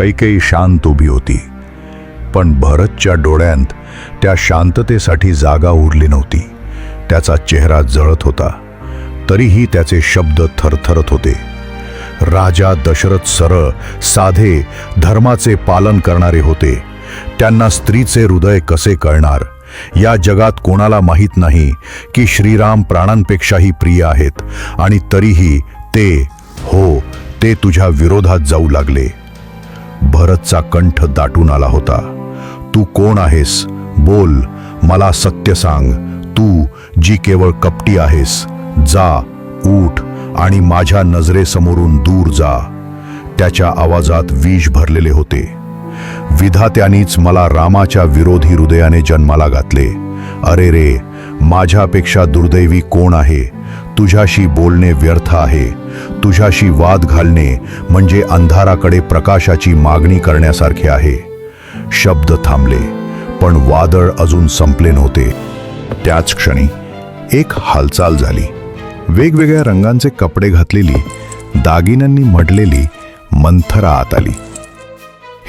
कैकेयी शांत उभी होती. पण भरतच्या डोळ्यांत त्या शांततेसाठी जागा उरली नव्हती. त्याचा चेहरा जळत होता. तरीही त्याचे शब्द थरथरत होते. राजा दशरथ सरळ साधे धर्माचे पालन करणारे होते. त्यांना स्त्रीचे हृदय कसे कळणार? या जगात कोणाला माहीत नाही की श्रीराम प्राणांपेक्षाही प्रिय आहेत आणि तरीही ते हो ते तुझ्या विरोधात जाऊ लागले. भरतचा कंठ दाटून आला होता. तू कोण आहेस? बोल. मला सत्य सांग. तू जी केवळ कपटी आहेस जा उठ आणि माझ्या नजरेसमोरून दूर जा. त्याच्या आवाजात विष भरलेले होते. विधात्यानीच मला रामाच्या विरोधी हृदयाने जन्माला घातले. अरे रे माझ्यापेक्षा दुर्दैवी कोण आहे? तुझ्याशी बोलणे व्यर्थ आहे. तुझ्याशी वाद घालणे म्हणजे अंधाराकडे प्रकाशाची मागणी करण्यासारखे आहे. शब्द थांबले पण वादळ अजून संपले नव्हते. त्याच क्षणी एक हालचाल झाली. वेगवेगळ्या रंगांचे कपडे घातलेली दागिन्यांनी मडलेली मंथरा आत आली.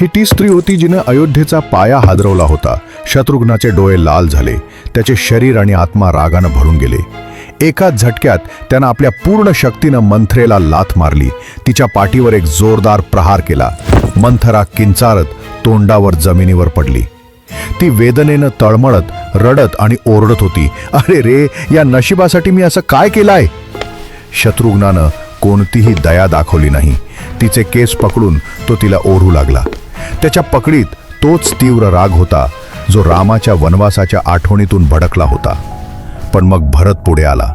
ही ती स्त्री होती जिने अयोध्येचा पाया हादरवला होता. शत्रुघ्नाचे डोळे लाल झाले. त्याचे शरीर आणि आत्मा रागानं भरून गेले. एकाच झटक्यात त्यानं आपल्या पूर्ण शक्तीनं मंथरेला लाथ मारली. तिच्या पाठीवर एक जोरदार प्रहार केला. मंथरा किंचारत तोंडावर जमिनीवर पडली. ती वेदनेनं तळमळत रडत आणि ओरडत होती. अरे रे या नशिबासाठी मी असं काय केलंय? शत्रुघ्नानं कोणतीही दया दाखवली नाही. तिचे केस पकडून तो तिला ओढू लागला. त्याच्या पकडीत तोच तीव्र राग होता जो रामाच्या वनवासाच्या आठवणीतून भडकला होता. पण मग भरत पुढे आला.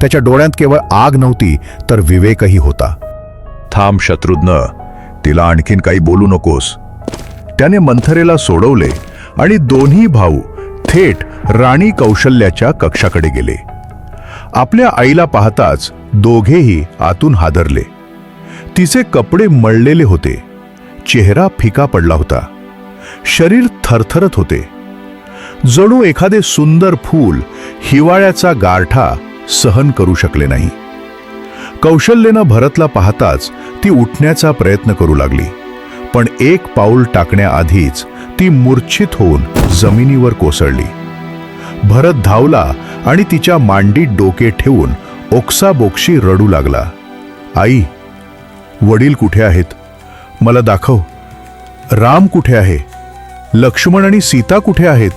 त्याच्या डोळ्यात केवळ आग नव्हती तर विवेकही होता. थांब शत्रुघ्न तिला आणखीन काही बोलू नकोस. त्याने मंथरेला सोडवले आणि दोन्ही भाऊ थेट राणी कौशल्याच्या कक्षाकडे गेले. आपल्या आईला पाहताच दोघेही आतून हादरले. तिचे कपडे मळलेले होते. चेहरा फिका पडला होता. शरीर थरथरत होते. जणू एखादे सुंदर फूल हिवाळ्याचा गारठा सहन करू शकले नाही. कौशल्यनं भरतला पाहताच ती उठण्याचा प्रयत्न करू लागली. पण एक पाऊल टाकण्याआधीच ती मूर्छित होऊन जमिनीवर कोसळली. भरत धावला आणि तिच्या मांडीत डोके ठेवून ओक्साबोक्शी रडू लागला. आई वडील कुठे आहेत? मला दाखव. राम कुठे आहे? लक्ष्मण आणि सीता कुठे आहेत?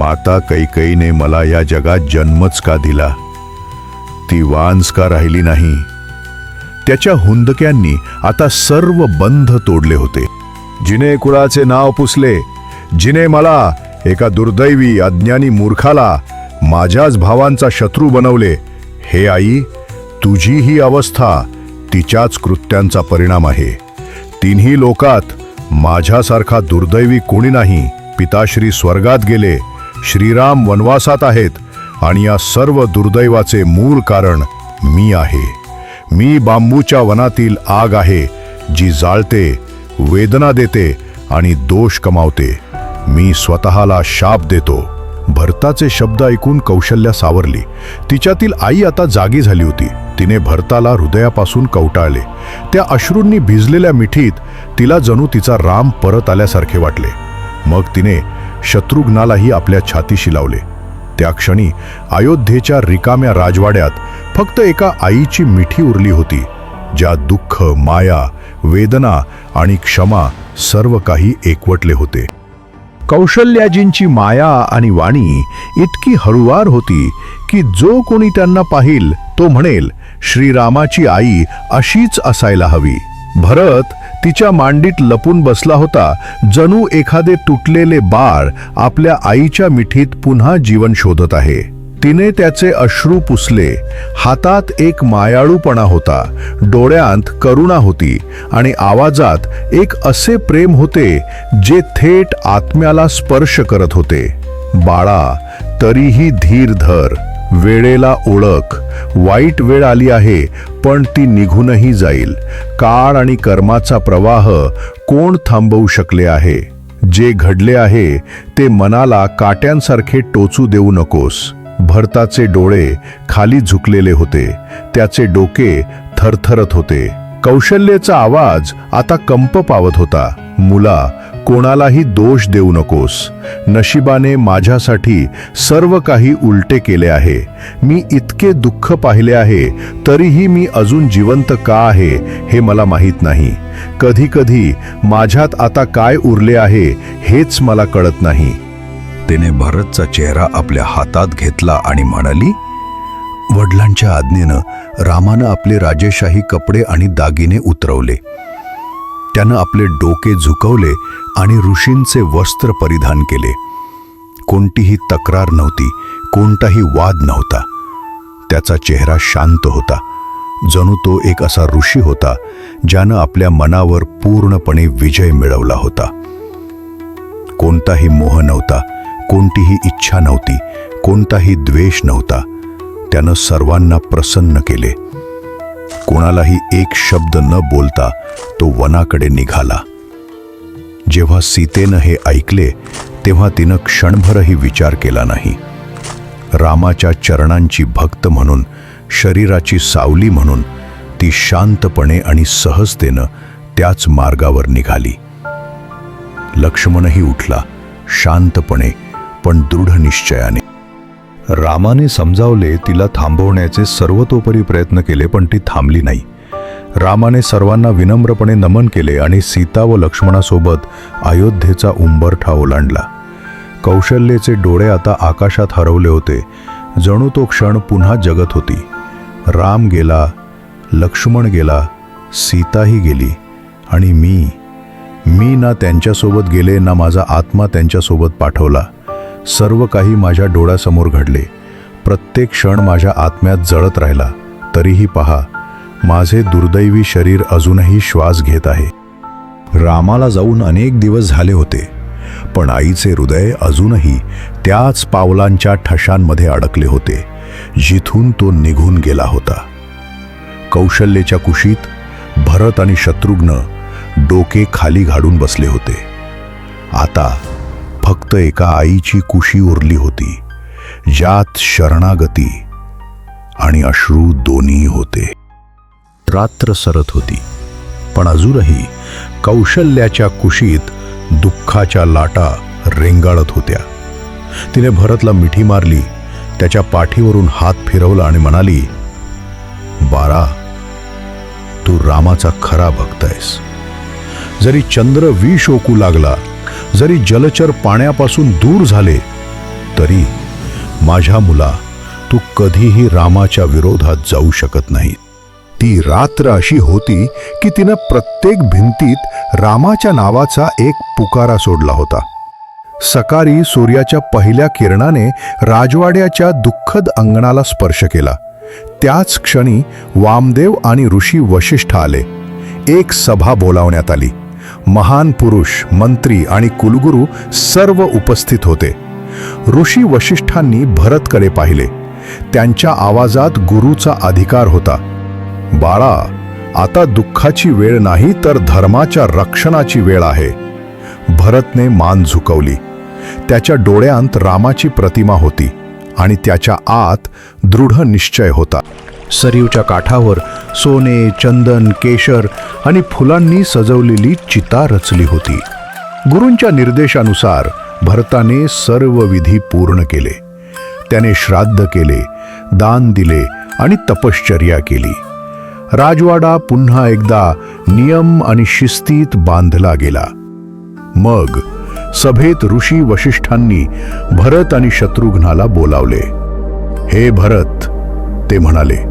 माता कैकईने मला या जगात जन्मच का दिला? ती वांस का राहिली नाही? त्याच्या हुंदक्यांनी आता सर्व बंध तोडले होते. जिने कुळाचे नाव पुसले जिने मला एका दुर्दैवी अज्ञानी मूर्खाला माझ्याच भावांचा शत्रू बनवले हे आई तुझी ही अवस्था तिच्याच कृत्यांचा परिणाम आहे. तिन्ही लोकात माझ्यासारखा दुर्दैवी कोणी नाही पिताश्री स्वर्गात गेले श्रीराम वनवासात आहेत आणि या सर्व दुर्दैवाचे मूळ कारण मी आहे. मी बांबूच्या वनातील आग आहे जी जाळते वेदना देते आणि दोष कमावते. मी स्वतःला शाप देतो. भरताचे शब्द ऐकून कौशल्या सावरली. तिच्यातील आई आता जागी झाली होती. तिने भरताला हृदयापासून कवटाळले. त्या अश्रूंनी भिजलेल्या मिठीत तिला जणू तिचा राम परत आल्यासारखे वाटले. मग तिने शत्रुघ्नालाही आपल्या छातीशी लावले. त्या क्षणी अयोध्येच्या रिकाम्या राजवाड्यात फक्त एका आईची मिठी उरली होती ज्या दुःख माया वेदना आणि क्षमा सर्व काही एकवटले होते. कौशल्याजींची माया आणि वाणी इतकी हळुवार होती की जो कोणी त्यांना पाहिल तो म्हणेल श्रीरामाची आई अशीच असायला हवी. भरत तिच्या मांडीत लपून बसला होता. जणू एखादे तुटलेले बाळ आपल्या आईच्या मिठीत पुन्हा जीवन शोधत आहे. तिने त्याचे अश्रू पुसले. हातात एक मायाळूपणा होता. डोळ्यांत करुणा होती आणि आवाजात एक असे प्रेम होते जे थेट आत्म्याला स्पर्श करत होते. बाळा तरीही धीर धर. वेळेला ओळख. वाईट वेळ आली आहे पण ती निघूनही जाईल. काळ आणि कर्माचा प्रवाह कोण थांबवू शकले आहे? जे घडले आहे ते मनाला काट्यांसारखे टोचू देऊ नकोस. भरताचे डोळे खाली झुकलेले होते. त्याचे डोके थरथरत होते. कौशल्याचा आवाज आता कंप पावत होता. मुला कोणालाही दोष देऊ नकोस. नशिबाने माझ्यासाठी सर्व काही उलटे केले आहे. मी इतके दुःख पाहिले आहे तरीही मी अजून जिवंत का आहे हे मला माहीत नाही. कधी कधी माझ्यात आता काय उरले आहे हेच मला कळत नाही. तिने भरतचा चेहरा आपल्या हातात घेतला आणि म्हणाली वडिलांच्या आज्ञेनं रामानं आपले राजेशाही कपडे आणि दागिने उतरवले. त्यानं आपले डोके झुकवले आणि ऋषींचे वस्त्र परिधान केले. कोणतीही तक्रार नव्हती कोणताही वाद नव्हता. त्याचा चेहरा शांत होता. जणू तो एक असा ऋषी होता ज्यानं आपल्या मनावर पूर्णपणे विजय मिळवला होता. कोणताही मोह नव्हता कोणतीही इच्छा नव्हती कोणताही द्वेष नव्हता. त्यानं सर्वांना प्रसन्न केले. कोणालाही एक शब्द न बोलता तो वनाकडे निघाला. जेव्हा सीतेनं हे ऐकले तेव्हा तिनं क्षणभरही विचार केला नाही. रामाच्या चरणांची भक्त म्हणून शरीराची सावली म्हणून ती शांतपणे आणि सहजतेनं त्याच मार्गावर निघाली. लक्ष्मणही उठला शांतपणे पण दृढ निश्चयाने. रामाने समजावले तिला थांबवण्याचे सर्वतोपरी प्रयत्न केले पण ती थांबली नाही. रामाने सर्वांना विनम्रपणे नमन केले आणि सीता व लक्ष्मणासोबत अयोध्येचा उंबरठा ओलांडला. कौशल्येचे डोळे आता आकाशात हरवले होते. जणू तो क्षण पुन्हा जगत होती. राम गेला लक्ष्मण गेला सीताही गेली आणि मी मी ना त्यांच्यासोबत गेले ना माझा आत्मा त्यांच्यासोबत पाठवला. सर्व काही माझ्या डोळ्यासमोर घडले. प्रत्येक क्षण माझ्या आत्म्यात जळत राहिला. तरीही पहा माझे दुर्दैवी शरीर अजूनही श्वास घेत आहे. रामाला जाऊन अनेक दिवस झाले होते पण आईचे हृदय अजूनही त्याच पावलांच्या ठशांमध्ये अडकले होते जिथून तो निघून गेला होता. कौशल्येच्या कुशीत भरत आणि शत्रुघ्न डोके खाली घालून बसले होते. आता फक्त एका आईची कुशी उरली होती ज्यात शरणागती आणि अश्रू दोन्ही होते. रात्र सरत होती पण अजूनही कौशल्याच्या कुशीत दुःखाच्या लाटा रेंगाळत होत्या. तिने भरतला मिठी मारली त्याच्या पाठीवरून हात फिरवला आणि म्हणाली बारा तू रामाचा खरा भक्त आहेस. जरी चंद्र विष ओकू लागला जरी जलचर पाण्यापासून दूर झाले तरी माझ्या मुला तू कधीही रामाच्या विरोधात जाऊ शकत नाही. ती रात्र अशी होती की तिनं प्रत्येक भिंतीत रामाच्या नावाचा एक पुकारा सोडला होता. सकाळी सूर्याच्या पहिल्या किरणाने राजवाड्याच्या दुःखद अंगणाला स्पर्श केला. त्याच क्षणी वामदेव आणि ऋषी वशिष्ठ आले. एक सभा बोलावण्यात आली. महान पुरुष मंत्री आणि कुलगुरू सर्व उपस्थित होते. ऋषी वशिष्ठांनी भरतकडे पाहिले. त्यांच्या आवाजात गुरुचा अधिकार होता. बाळा आता दुःखाची वेळ नाही तर धर्माच्या रक्षणाची वेळ आहे. भरतने मान झुकवली. त्याच्या डोळ्यांत रामाची प्रतिमा होती आणि त्याच्या आत दृढ निश्चय होता. सरीवच्या काठावर सोने चंदन केशर आणि फुलांनी सजवलेली चिता रचली होती. गुरूंच्या निर्देशानुसार भरताने सर्व विधी पूर्ण केले. त्याने श्राद्ध केले दान दिले आणि तपश्चर्या केली. राजवाडा पुन्हा एकदा नियम आणि शिस्तीत बांधला गेला. मग सभेत ऋषी वशिष्ठांनी भरत आणि शत्रुघ्नाला बोलावले. हे भरत ते म्हणाले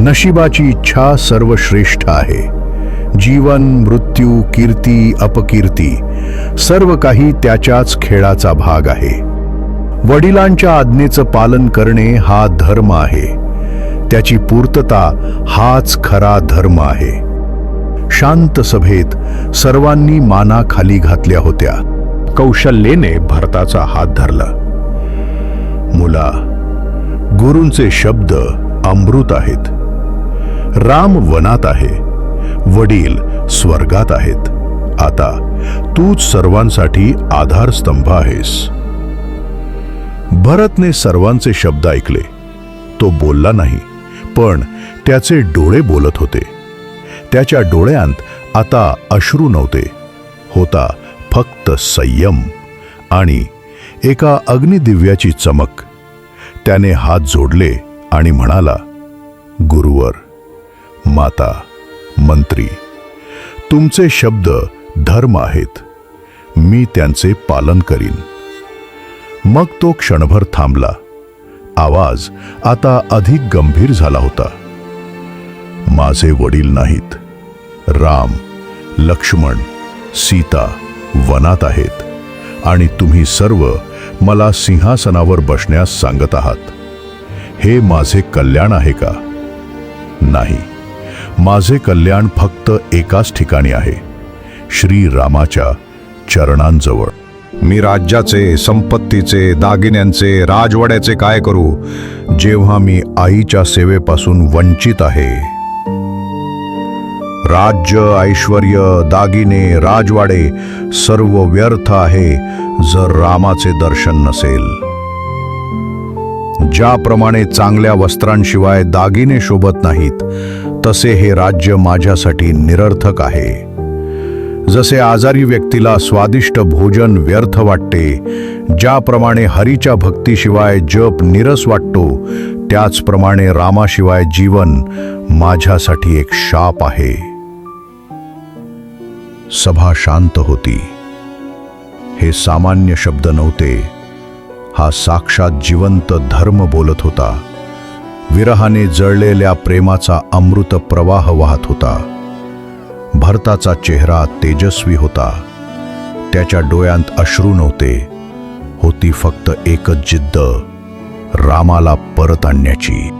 नशिबाची इच्छा सर्वश्रेष्ठ आहे. जीवन मृत्यू कीर्ती अपकीर्ती सर्व काही त्याच्याच खेळाचा भाग आहे. वडिलांच्या आज्ञेचं पालन करणे हा धर्म आहे. त्याची पूर्तता हाच खरा धर्म आहे. शांत सभेत सर्वांनी माना खाली घातल्या होत्या. कौशल्येने भरताचा हात धरला. मुला गुरूंचे शब्द अमृत आहेत. राम वनात आहे. वडील स्वर्गात आहेत. आता तूच सर्वांसाठी आधारस्तंभ आहेस. भरतने सर्वांचे शब्द ऐकले. तो बोलला नाही पण त्याचे डोळे बोलत होते. त्याच्या डोळ्यांत आता अश्रू नव्हते. होता फक्त संयम आणि एका अग्निदिव्याची चमक. त्याने हात जोडले आणि म्हणाला गुरुवर माता मंत्री तुमचे शब्द धर्म आहेत. मी त्यांचे पालन करीन. मग तो क्षणभर थांबला. आवाज आता अधिक गंभीर झाला होता. माझे वडील नाहीत. राम लक्ष्मण सीता वनात आहेत आणि तुम्ही सर्व मला सिंहासनावर बसण्यास सांगत आहात. हे माझे कल्याण आहे का? नाही. माझे कल्याण फक्त एकाच ठिकाणी आहे श्री रामाच्या चरणांजवळ. मी राज्याचे संपत्तीचे दागिन्यांचे राजवाड्याचे काय करू जेव्हा मी आईच्या सेवेपासून वंचित आहे. राज्य ऐश्वर दागिने राजवाडे सर्व व्यर्थ आहे जर रामाचे दर्शन नसेल. ज्याप्रमाणे चांगल्या वस्त्रांशिवाय दागिने शोभत नाहीत तसे हे राज्य माझ्यासाठी निरर्थक आहे. जसे आजारी व्यक्तीला स्वादिष्ट भोजन व्यर्थ वाटते ज्याप्रमाणे हरीच्या भक्तीशिवाय जप निरस वाटतो त्याचप्रमाणे रामाशिवाय जीवन माझ्यासाठी एक शाप आहे. सभा शांत होती. हे सामान्य शब्द नव्हते. हा साक्षात जिवंत धर्म बोलत होता. विरहाने जळलेल्या प्रेमाचा अमृत प्रवाह वाहत होता. भरताचा चेहरा तेजस्वी होता. त्याच्या डोळ्यांत अश्रू नव्हते. होती फक्त एकच जिद्द रामाला परत आणण्याची.